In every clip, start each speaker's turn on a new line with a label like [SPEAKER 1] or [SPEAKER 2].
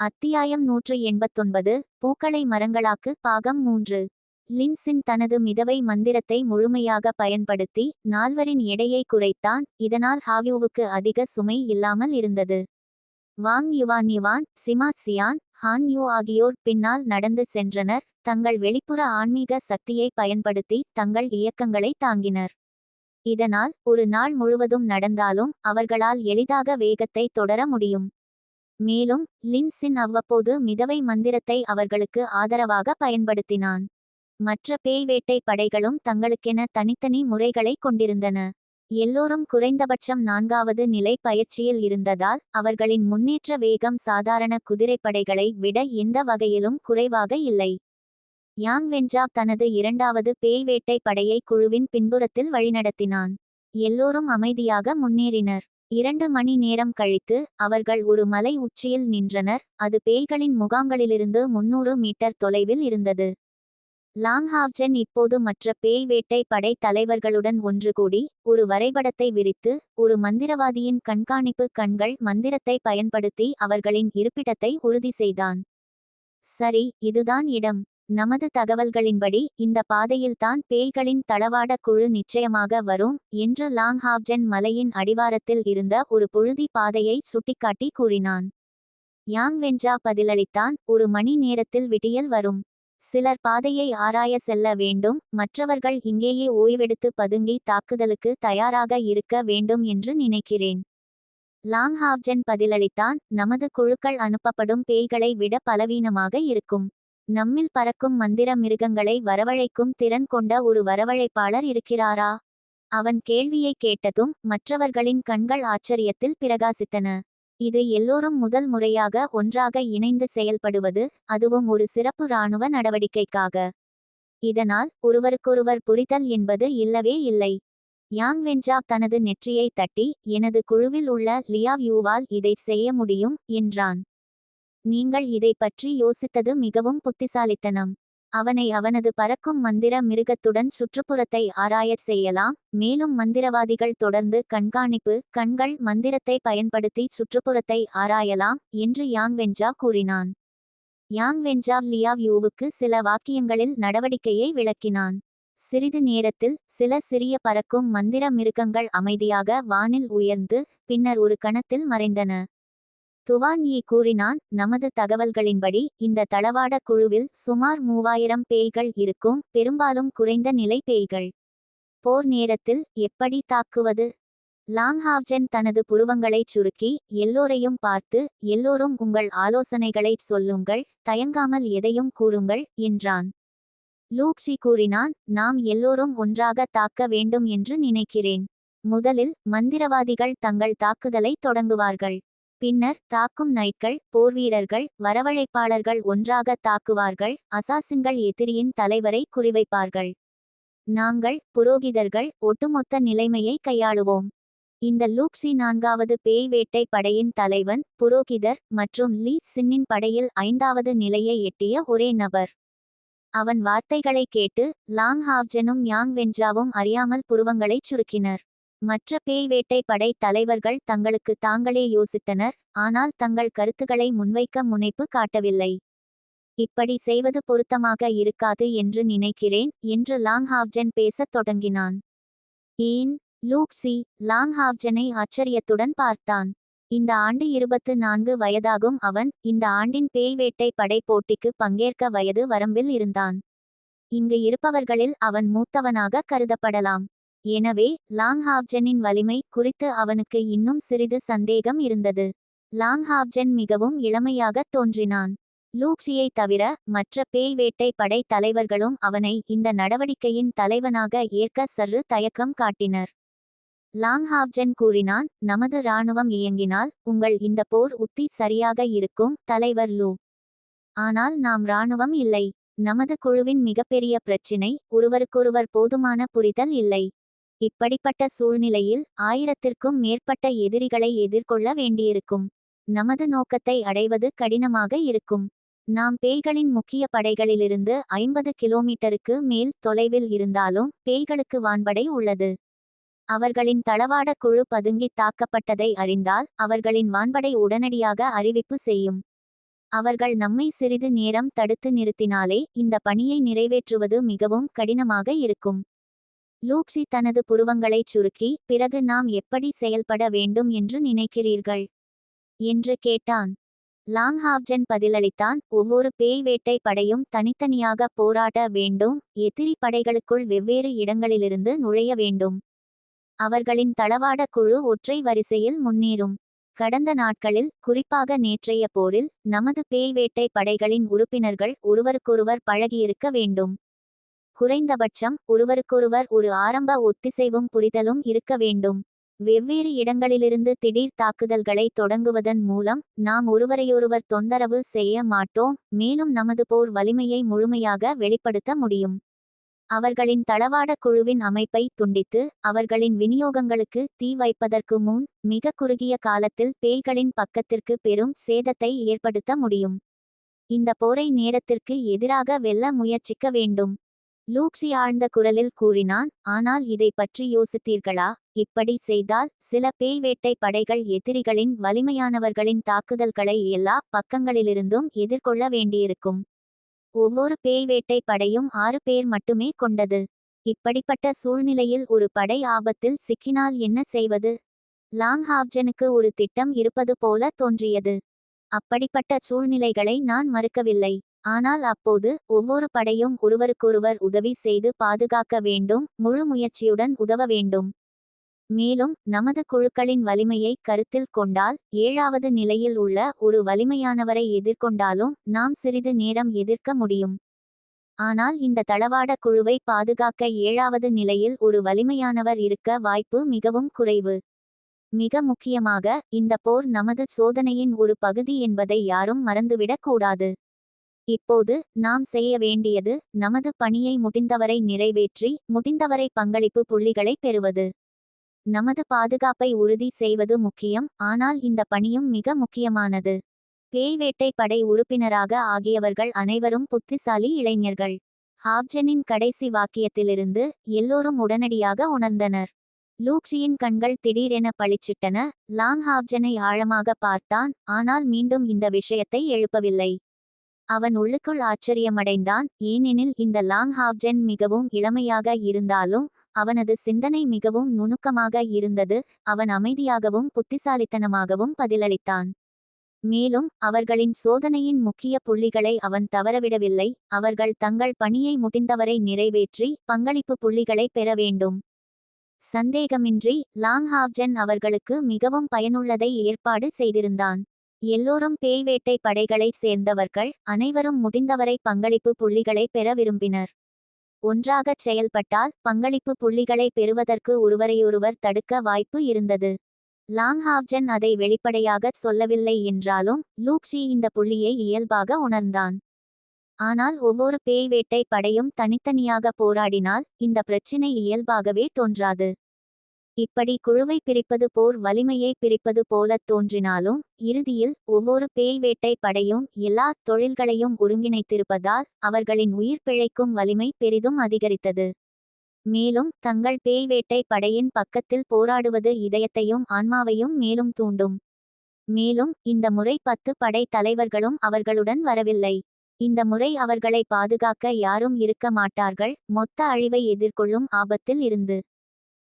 [SPEAKER 1] அத்தியாயம் நூற்று எண்பத்தொன்பது பூக்களை மரங்களாக்கு பாகம் மூன்று. லின்சின் தனது மிதவை மந்திரத்தை முழுமையாக பயன்படுத்தி நால்வரின் எடையை குறைத்தான் இதனால் ஹாவியூவுக்கு அதிக சுமை இல்லாமல் இருந்தது. Wang Yuan Yuan Sima Qian Han Yu ஆகியோர் பின்னால் நடந்து சென்றனர் தங்கள் வெளிப்புற ஆன்மீக சக்தியை பயன்படுத்தி தங்கள் இயக்கங்களை தாங்கினர். இதனால் ஒரு நாள் முழுவதும் நடந்தாலும் அவர்களால் எளிதாக வேகத்தை தொடர முடியும். மேலும் லின்சின் அவ்வப்போது மிதவை மந்திரத்தை அவர்களுக்கு ஆதரவாக பயன்படுத்தினான். மற்ற பேய் வேட்டை படைகளும் தங்களுக்கென தனித்தனி முறைகளை கொண்டிருந்தன. எல்லோரும் குறைந்தபட்சம் நான்காவது நிலை பயிற்சியில் இருந்ததால் அவர்களின் முன்னேற்ற வேகம் சாதாரண குதிரைப்படைகளை விட எந்த வகையிலும் குறைவாக இல்லை. யாங் வென்ஜாப் தனது இரண்டாவது பேய் வேட்டை படையை குழுவின் பின்புறத்தில் வழிநடத்தினான். எல்லோரும் அமைதியாக முன்னேறினர். இரண்டு மணி நேரம் கழித்து அவர்கள் ஒரு மலை உச்சியில் நின்றனர். அது பேய்களின் முகாம்களிலிருந்து முன்னூறு மீட்டர் தொலைவில் இருந்தது. லாங்ஹாவ்ஜென் இப்போது மற்ற பேய் வேட்டை படை தலைவர்களுடன் ஒன்று கூடி ஒரு வரைபடத்தை விரித்து ஒரு மந்திரவாதியின் கண்காணிப்பு கண்கள் மந்திரத்தை பயன்படுத்தி அவர்களின் இருப்பிடத்தை உறுதி செய்தான். சரி இதுதான் இடம். நமது தகவல்களின்படி இந்த பாதையில்தான் பேய்களின் தளவாட குழு நிச்சயமாக வரும் என்று லாங்ஹாப்ஜென் மலையின் அடிவாரத்தில் இருந்த ஒரு புழுதி பாதையை சுட்டிக்காட்டி கூறினான். யாங் வென்ஜா பதிலளித்தான் ஒரு மணி நேரத்தில் விடியல் வரும். சிலர் பாதையை ஆராய செல்ல வேண்டும் மற்றவர்கள் இங்கேயே ஓய்வெடுத்து பதுங்கி தாக்குதலுக்கு தயாராக இருக்க வேண்டும் என்று நினைக்கிறேன். லாங்ஹாப்ஜென் பதிலளித்தான் நமது குழுக்கள் அனுப்பப்படும் பேய்களை விட பலவீனமாக இருக்கும். நம்மில் பறக்கும் மந்திர மிருகங்களை வரவழைக்கும் திறன் கொண்ட ஒரு வரவழைப்பாளர் இருக்கிறாரா? அவன் கேள்வியை கேட்டதும் மற்றவர்களின் கண்கள் ஆச்சரியத்தில் பிரகாசித்தன. இது எல்லோரும் முதல் முறையாக ஒன்றாக இணைந்து செயல்படுவது அதுவும் ஒரு சிறப்பு இராணுவ நடவடிக்கைக்காக. இதனால் ஒருவருக்கொருவர் புரிதல் என்பது இல்லவே இல்லை. யாங் வென்ஜா தனது நெற்றியை தட்டி எனது குழுவில் உள்ள லியாவ் யூவால் இதை செய்ய முடியும் என்றான். நீங்கள் இதை பற்றி யோசித்தது மிகவும் புத்திசாலித்தனம். அவனை அவனது பறக்கும் மந்திர மிருகத்துடன் சுற்றுப்புறத்தை ஆராயச் செய்யலாம் மேலும் மந்திரவாதிகள் தொடர்ந்து கண்காணிப்பு கண்கள் மந்திரத்தை பயன்படுத்தி சுற்றுப்புறத்தை ஆராயலாம் என்று யாங் வெஞ்சா கூறினான். யாங் வென்ஜா லியாவ் யூவுக்கு சில வாக்கியங்களில் நடவடிக்கையை விளக்கினான். சிறிது நேரத்தில் சில சிறிய பறக்கும் மந்திர மிருகங்கள் அமைதியாக வானில் உயர்ந்து பின்னர் ஒரு கணத்தில் மறைந்தன. துவான் யி கூறினான் நமது தகவல்களின்படி இந்த தளவாட குழுவில் சுமார் மூவாயிரம் பேய்கள் இருக்கும் பெரும்பாலும் குறைந்த நிலை பேய்கள். போர் நேரத்தில் எப்படி தாக்குவது லாங்ஹாவ்ஜென் தனது புருவங்களைச் சுருக்கி எல்லோரையும் பார்த்து எல்லோரும் உங்கள் ஆலோசனைகளைச் சொல்லுங்கள் தயங்காமல் எதையும் கூறுங்கள் என்றான். லூக்ஷி கூறினான் நாம் எல்லோரும் ஒன்றாக தாக்க வேண்டும் என்று நினைக்கிறேன். முதலில் மந்திரவாதிகள் தங்கள் தாக்குதலை தொடங்குவார்கள். பின்னர் தாக்கும் நைட்கள் போர்வீரர்கள் வரவழைப்பாளர்கள் ஒன்றாக தாக்குவார்கள் அசாசின்கள் எதிரியின் தலைவரை குறிவைப்பார்கள். நாங்கள் புரோகிதர்கள் ஒட்டுமொத்த நிலைமையை கையாளுவோம். இந்த லூக்ஸி நான்காவது பேய் வேட்டை படையின் தலைவன் புரோகிதர் மற்றும் லீ சின்னின் படையில் ஐந்தாவது நிலையை எட்டிய ஒரே நபர். அவன் வார்த்தைகளை கேட்டு லாங் ஹாவ்ஜனும் யாங் வெஞ்சாவும் அறியாமல் புருவங்களைச் சுருக்கினர். மற்ற பேய் வேட்டை படை தலைவர்கள் தங்களுக்கு தாங்களே யோசித்தனர் ஆனால் தங்கள் கருத்துக்களை முன்வைக்க முனைப்பு காட்டவில்லை. இப்படி செய்வது பொருத்தமாக இருக்காது என்று நினைக்கிறேன் என்று லாங்ஹாவ்ஜன் பேசத் தொடங்கினான். ஏன்? லூக்ஸி லாங்ஹாவ்ஜனை ஆச்சரியத்துடன் பார்த்தான். இந்த ஆண்டு இருபத்து நான்கு வயதாகும் அவன் இந்த ஆண்டின் பேய் வேட்டை படை போட்டிக்கு பங்கேற்க வயது வரம்பில் இருந்தான். இங்கு இருப்பவர்களில் அவன் மூத்தவனாக கருதப்படலாம். எனவே லாங்ஹாப்ஜனின் வலிமை குறித்து அவனுக்கு இன்னும் சிறிது சந்தேகம் இருந்தது. லாங்ஹாப்ஜன் மிகவும் இளமையாக தோன்றினான். லூக்ஷியை தவிர மற்ற பேய் வேட்டை படை தலைவர்களும் அவனை இந்த நடவடிக்கையின் தலைவனாக ஏற்க சற்று தயக்கம் காட்டினர். லாங்ஹாப்ஜன் கூறினான் நமது இராணுவம் இயங்கினால் உங்கள் இந்த போர் உத்தி சரியாக இருக்கும் தலைவர் லூ. ஆனால் நாம் இராணுவம் இல்லை. நமது குழுவின் மிகப்பெரிய பிரச்சினை ஒருவருக்கொருவர் போதுமான புரிதல் இல்லை. இப்படிப்பட்ட சூழ்நிலையில் ஆயிரத்திற்கும் மேற்பட்ட எதிரிகளை எதிர்கொள்ள வேண்டியிருக்கும். நமது நோக்கத்தை அடைவது கடினமாக இருக்கும். நாம் பேய்களின் முக்கிய படைகளிலிருந்து ஐம்பது கிலோமீட்டருக்கு மேல் தொலைவில் இருந்தாலும் பேய்களுக்கு வான்படை உள்ளது. அவர்களின் தளவாட குழு பதுங்கி தாக்கப்பட்டதை அறிந்தால் அவர்களின் வான்படை உடனடியாக அறிவிப்பு செய்யும். அவர்கள் நம்மை சிறிது நேரம் தடுத்து நிறுத்தினாலே இந்த பணியை நிறைவேற்றுவது மிகவும் கடினமாக இருக்கும். லூக்ஸி தனது புருவங்களைச் சுருக்கி பிறகு நாம் எப்படி செயல்பட வேண்டும் என்று நினைக்கிறீர்கள்? என்று கேட்டான். லாங்ஹாவ்ஜன் பதிலளித்தான் ஒவ்வொரு பேய் வேட்டை படையும் தனித்தனியாக போராட வேண்டும் எதிரி படைகளுக்குள் வெவ்வேறு இடங்களிலிருந்து நுழைய வேண்டும். அவர்களின் தளவாட குழு ஒற்றை வரிசையில் முன்னேறும். கடந்த நாட்களில் குறிப்பாக நேற்றைய போரில் நமது பேய் வேட்டை படைகளின் உறுப்பினர்கள் ஒருவருக்கொருவர் பழகியிருக்க வேண்டும். குறைந்தபட்சம் ஒருவருக்கொருவர் ஒரு ஆரம்ப ஒத்திசைவும் புரிதலும் இருக்க வேண்டும். வெவ்வேறு இடங்களிலிருந்து திடீர் தாக்குதல்களை தொடங்குவதன் மூலம் நாம் ஒருவரையொருவர் தொந்தரவு செய்ய மாட்டோம் மேலும் நமது போர் வலிமையை முழுமையாக வெளிப்படுத்த முடியும். அவர்களின் தளவாட குழுவின் அமைப்பை துண்டித்து அவர்களின் விநியோகங்களுக்கு தீ வைப்பதற்கு முன் மிக குறுகிய காலத்தில் பேய்களின் பக்கத்திற்கு பெரும் சேதத்தை ஏற்படுத்த முடியும். இந்த போரை நேரத்திற்கு எதிராக வெல்ல முயற்சிக்க வேண்டும். லூக்ஸி ஆழ்ந்த குரலில் கூறினான் ஆனால் இதை பற்றி யோசித்தீர்களா? இப்படி செய்தால் சில பேய் வேட்டை படைகள் எதிரிகளின் வலிமையானவர்களின் தாக்குதல்களை எல்லா பக்கங்களிலிருந்தும் எதிர்கொள்ள வேண்டியிருக்கும். ஒவ்வொரு பேய் வேட்டை படையும் ஆறு பேர் மட்டுமே கொண்டது. இப்படிப்பட்ட சூழ்நிலையில் ஒரு படை ஆபத்தில் சிக்கினால் என்ன செய்வது? லாங்ஹாவ்ஜனுக்கு ஒரு திட்டம் இருப்பது போல தோன்றியது. அப்படிப்பட்ட சூழ்நிலைகளை நான் மறுக்கவில்லை. ஆனால் அப்போது ஒவ்வொரு படையும் ஒருவருக்கொருவர் உதவி செய்து பாதுகாக்க வேண்டும் முழு முயற்சியுடன் உதவ வேண்டும். மேலும் நமது குழுக்களின் வலிமையை கருத்தில் கொண்டால் ஏழாவது நிலையில் உள்ள ஒரு வலிமையானவரை எதிர்கொண்டாலும் நாம் சிறிது நேரம் எதிர்க்க முடியும். ஆனால் இந்த தளவாட குழுவை பாதுகாக்க ஏழாவது நிலையில் ஒரு வலிமையானவர் இருக்க வாய்ப்பு மிகவும் குறைவு. மிக முக்கியமாக இந்த போர் நமது சோதனையின் ஒரு பகுதி என்பதை யாரும் மறந்துவிடக் கூடாது. இப்போது நாம் செய்ய வேண்டியது நமது பணியை முடிந்தவரை நிறைவேற்றி முடிந்தவரை பங்களிப்பு புள்ளிகளை பெறுவது. நமது பாதுகாப்பை உறுதி செய்வது முக்கியம் ஆனால் இந்த பணியும் மிக முக்கியமானது. பேய்வேட்டை படை உறுப்பினராக ஆகியவர்கள் அனைவரும் புத்திசாலி இளைஞர்கள். ஹாப்ஜனின் கடைசி வாக்கியத்திலிருந்து எல்லோரும் உடனடியாக உணர்ந்தனர். லூக்ஷியின் கண்கள் திடீரென பளிச்சிட்டன. லாங் ஹாப்ஜனை ஆழமாக பார்த்தான் ஆனால் மீண்டும் இந்த விஷயத்தை எழுப்பவில்லை. அவன் உள்ளுக்குள் ஆச்சரியமடைந்தான். ஏனெனில் இந்த லாங் ஹாவ்ஜென் மிகவும் இளமையாக இருந்தாலும் அவனது சிந்தனை மிகவும் நுணுக்கமாக இருந்தது. அவன் அமைதியாகவும் புத்திசாலித்தனமாகவும் பதிலளித்தான். மேலும் அவர்களின் சோதனையின் முக்கிய புள்ளிகளை அவன் தவறவிடவில்லை. அவர்கள் தங்கள் பணியை முடிந்தவரை நிறைவேற்றி பங்களிப்பு புள்ளிகளை பெற வேண்டும். சந்தேகமின்றி லாங் ஹாவ்ஜென் அவர்களுக்கு மிகவும் பயனுள்ளதை ஏற்பாடு செய்திருந்தான். எல்லோரும் பேய் வேட்டை படைகளைச் சேர்ந்தவர்கள் அனைவரும் முடிந்தவரை பங்களிப்பு புள்ளிகளை பெற விரும்பினர். ஒன்றாகச் செயல்பட்டால் பங்களிப்பு புள்ளிகளை பெறுவதற்கு ஒருவரையொருவர் தடுக்க வாய்ப்பு இருந்தது. லாங்ஹாவ்ஜன் அதை வெளிப்படையாகச் சொல்லவில்லை என்றாலும் லூக்ஷி இந்த புள்ளியை இயல்பாக உணர்ந்தான். ஆனால் ஒவ்வொரு பேய் வேட்டை படையும் தனித்தனியாக போராடினால் இந்த பிரச்சினை இயல்பாகவே தோன்றாது. இப்படி குழுவை பிரிப்பது போர் வலிமையை பிரிப்பது போலத் தோன்றினாலும் இறுதியில் ஒவ்வொரு பேய் வேட்டை படையும் எல்லா தொழில்களையும் ஒருங்கிணைத்திருப்பதால் அவர்களின் உயிர் பிழைக்கும் வலிமை பெரிதும் அதிகரித்தது. மேலும் தங்கள் பேய் வேட்டை படையின் பக்கத்தில் போராடுவது இதயத்தையும் ஆன்மாவையும் மேலும் தூண்டும். மேலும் இந்த முறை பத்து படை தலைவர்களும் அவர்களுடன் வரவில்லை. இந்த முறை அவர்களை பாதுகாக்க யாரும் இருக்க மாட்டார்கள் மொத்த அழிவை எதிர்கொள்ளும் ஆபத்தில் இருந்து.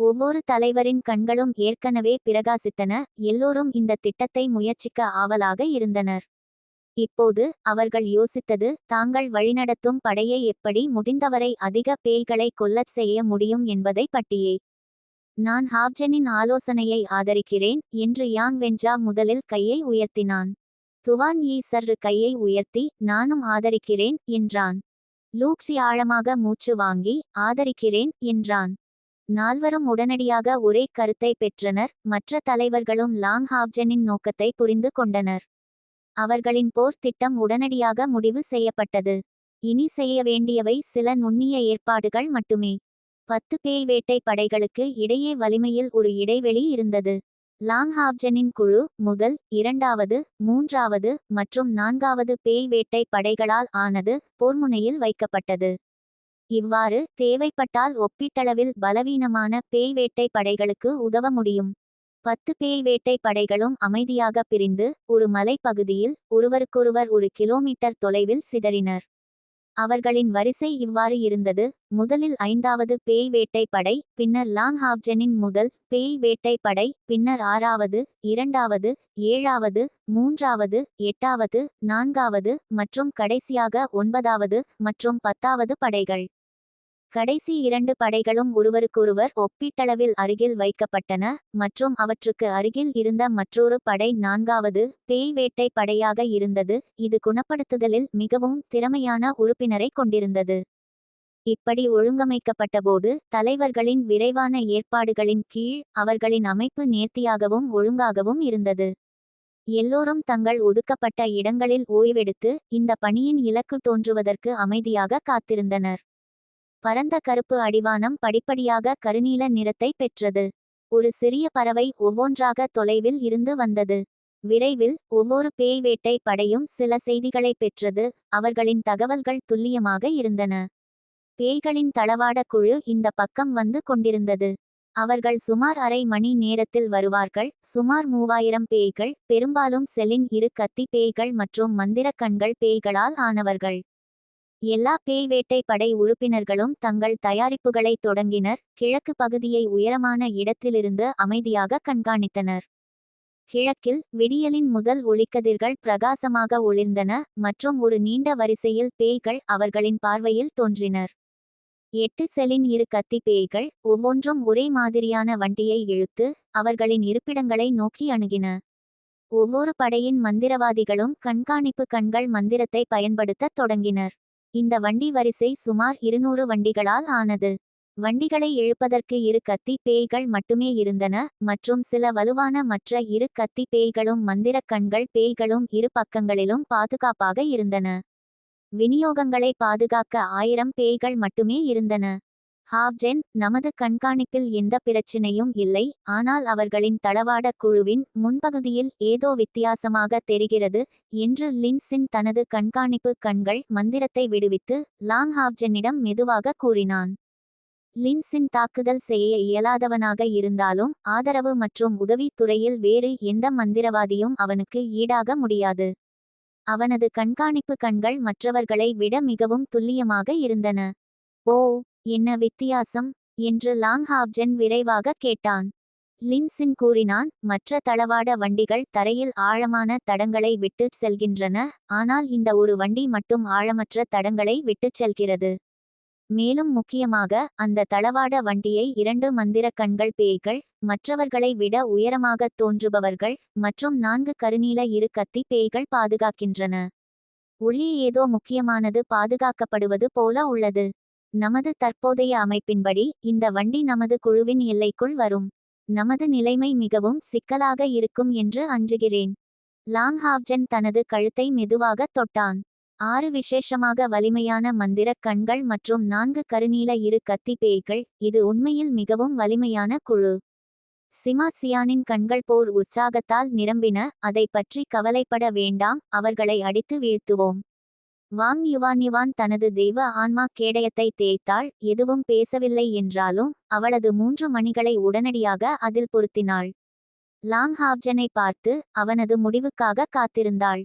[SPEAKER 1] ஒவ்வொரு தலைவரின் கண்களும் ஏற்கனவே பிரகாசித்தன எல்லோரும் இந்த திட்டத்தை முயற்சிக்க ஆவலாக இருந்தனர். இப்போது அவர்கள் யோசித்தது தாங்கள் வழிநடத்தும் படையை எப்படி முடிந்தவரை அதிக பேய்களை கொல்லச் செய்ய முடியும் என்பதை பட்டியே நான் ஹாப்ஜனின் ஆலோசனையை ஆதரிக்கிறேன் என்று யாங் வென்ஜா முதலில் கையை உயர்த்தினான். துவான் ஈ சர்ரு கையை உயர்த்தி நானும் ஆதரிக்கிறேன் என்றான். லூக்ஸி ஆழமாக மூச்சு வாங்கி ஆதரிக்கிறேன் என்றான். நால்வரும் உடனடியாக ஒரே கருத்தை பெற்றனர். மற்ற தலைவர்களும் லாங் ஹாவ்ஜனின் நோக்கத்தை புரிந்து கொண்டனர். அவர்களின் போர் திட்டம் உடனடியாக முடிவு செய்யப்பட்டது. இனி செய்ய வேண்டியவை சில நுண்ணிய ஏற்பாடுகள் மட்டுமே. பத்து பேய் வேட்டை படைகளுக்கு இடையே வலிமையில் ஒரு இடைவெளி இருந்தது. லாங்ஹாப்ஜனின் குழு முதல் இரண்டாவது மூன்றாவது மற்றும் நான்காவது பேய் வேட்டை படைகளால் ஆனது போர்முனையில் வைக்கப்பட்டது. இவ்வாறு தேவைப்பட்டால் ஒப்பீட்டளவில் பலவீனமான பேய் வேட்டை படைகளுக்கு உதவ முடியும். பத்து பேய் வேட்டை படைகளும் அமைதியாக பிரிந்து ஒரு மலைப்பகுதியில் ஒருவருக்கொருவர் ஒரு கிலோமீட்டர் தொலைவில் சிதறினர். அவர்களின் வரிசை இவ்வாறு இருந்தது. முதலில் ஐந்தாவது பேய் வேட்டை படை பின்னர் லாங் ஹாப்ஜனின் முதல் பேய் வேட்டை படை பின்னர் ஆறாவது இரண்டாவது ஏழாவது மூன்றாவது எட்டாவது நான்காவது மற்றும் கடைசியாக ஒன்பதாவது மற்றும் பத்தாவது படைகள். கடைசி இரண்டு படைகளும் ஒருவருக்கொருவர் ஒப்பீட்டளவில் அருகில் வைக்கப்பட்டன மற்றும் அவற்றுக்கு அருகில் இருந்த மற்றொரு படை நான்காவது பேய் வேட்டை படையாக இருந்தது. இது குணப்படுத்துதலில் மிகவும் திறமையான உறுப்பினரை கொண்டிருந்தது. இப்படி ஒழுங்கமைக்கப்பட்டபோது தலைவர்களின் விரைவான ஏற்பாடுகளின் கீழ் அவர்களின் அமைப்பு நேர்த்தியாகவும் ஒழுங்காகவும் இருந்தது. எல்லோரும் தங்கள் ஒதுக்கப்பட்ட இடங்களில் ஓய்வெடுத்து இந்த பணியின் இலக்கு தோன்றுவதற்கு அமைதியாக காத்திருந்தனர். பரந்த கருப்பு அடிவானம் படிப்படியாக கருநீல நிறத்தை பெற்றது. ஒரு சிறிய பறவை ஒவ்வொன்றாக தொலைவில் இருந்து வந்தது. விரைவில் ஒவ்வொரு பேய் வேட்டை படையும் சில செய்திகளை பெற்றது. அவர்களின் தகவல்கள் துல்லியமாக இருந்தன. பேய்களின் தளவாட குழு இந்த பக்கம் வந்து கொண்டிருந்தது. அவர்கள் சுமார் அரை மணி நேரத்தில் வருவார்கள். சுமார் மூவாயிரம் பேய்கள் பெரும்பாலும் செலின் இரு கத்தி பேய்கள் மற்றும் மந்திரக் கண்கள் பேய்களால் ஆனவர்கள். எல்லா பேய் வேட்டை படை உறுப்பினர்களும் தங்கள் தயாரிப்புகளை தொடங்கினர். கிழக்கு பகுதியை உயரமான இடத்திலிருந்து அமைதியாக கண்காணித்தனர். கிழக்கில் விடியலின் முதல் ஒளிக்கதிர்கள் பிரகாசமாக ஒளிர்ந்தன மற்றும் ஒரு நீண்ட வரிசையில் பேய்கள் அவர்களின் பார்வையில் தோன்றினர். எட்டு செலின் இரு கத்தி பேய்கள் ஒவ்வொன்றும் ஒரே மாதிரியான வண்டியை இழுத்து அவர்களின் இருப்பிடங்களை நோக்கி அணுகின. ஒவ்வொரு படையின் மந்திரவாதிகளும் கண்காணிப்பு கண்கள் மந்திரத்தை பயன்படுத்தத் தொடங்கினர். இந்த வண்டி வரிசை சுமார் இருநூறு வண்டிகளால் ஆனது. வண்டிகளை இழுப்பதற்கு இரு கத்தி பேய்கள் மட்டுமே இருந்தன மற்றும் சில வலுவான மற்ற இரு கத்தி பேய்களும் மந்திரக் கண்கள் பேய்களும் இரு பக்கங்களிலும் பாதுகாப்பாக இருந்தன. விநியோகங்களை பாதுகாக்க ஆயிரம் பேய்கள் மட்டுமே இருந்தன. ஹாவ்ஜென் நமது கண்காணிப்பில் எந்த பிரச்சினையும் இல்லை ஆனால் அவர்களின் தளவாட குழுவின் முன்பகுதியில் ஏதோ வித்தியாசமாக தெரிகிறது என்று லின்சின் தனது கண்காணிப்பு கண்கள் மந்திரத்தை விடுவித்து லாங் ஹாவ்ஜெனிடம் மெதுவாக கூறினான். லின்சின் தாக்குதல் செய்ய இயலாதவனாக இருந்தாலும் ஆதரவு மற்றும் உதவித் துறையில் வேறு எந்த மந்திரவாதியும் அவனுக்கு ஈடாக முடியாது. அவனது கண்காணிப்பு கண்கள் மற்றவர்களை விட மிகவும் துல்லியமாக இருந்தன. ஓ என்ன வித்தியாசம்? என்று லாங்ஹாப்ஜென் விரைவாக கேட்டான். லின்சின் கூறினான் மற்ற தளவாட வண்டிகள் தரையில் ஆழமான தடங்களை விட்டுச் செல்கின்றன ஆனால் இந்த ஒரு வண்டி மட்டும் ஆழமற்ற தடங்களை விட்டுச் செல்கிறது. மேலும் முக்கியமாக அந்த தளவாட வண்டியை இரண்டு மந்திர கண்கள் பேய்கள் மற்றவர்களை விட உயரமாகத் தோன்றுபவர்கள் மற்றும் நான்கு கருநீல இரு கத்தி பேய்கள் பாதுகாக்கின்றன. ஒளி ஏதோ முக்கியமானது பாதுகாக்கப்படுவது போல உள்ளது. நமது தற்போதைய அமைப்பின்படி இந்த வண்டி நமது குழுவின் எல்லைக்குள் வரும். நமது நிலைமை மிகவும் சிக்கலாக இருக்கும் என்று அஞ்சுகிறேன். லாங் ஹாவ்ஜன் தனது கழுத்தை மெதுவாக தொட்டான். ஆறு விசேஷமாக வலிமையான மந்திரக் கண்கள் மற்றும் நான்கு கருநீல இரு கத்தி பேய்கள் இது உண்மையில் மிகவும் வலிமையான குழு. சிமாசியானின் கண்கள் போர் உற்சாகத்தால் நிரம்பின அதை பற்றி கவலைப்பட வேண்டாம் அவர்களை அடித்து வீழ்த்துவோம். வாங் யுவான் யுவான் தனது தெய்வ ஆன்மா கேடயத்தை தேய்த்தாள் எதுவும் பேசவில்லை என்றாலும் அவளது மூன்று மணிகளை உடனடியாக அதில் பொருத்தினாள். லாங் ஹாவ்ஜனை பார்த்து அவனது முடிவுக்காக காத்திருந்தாள்.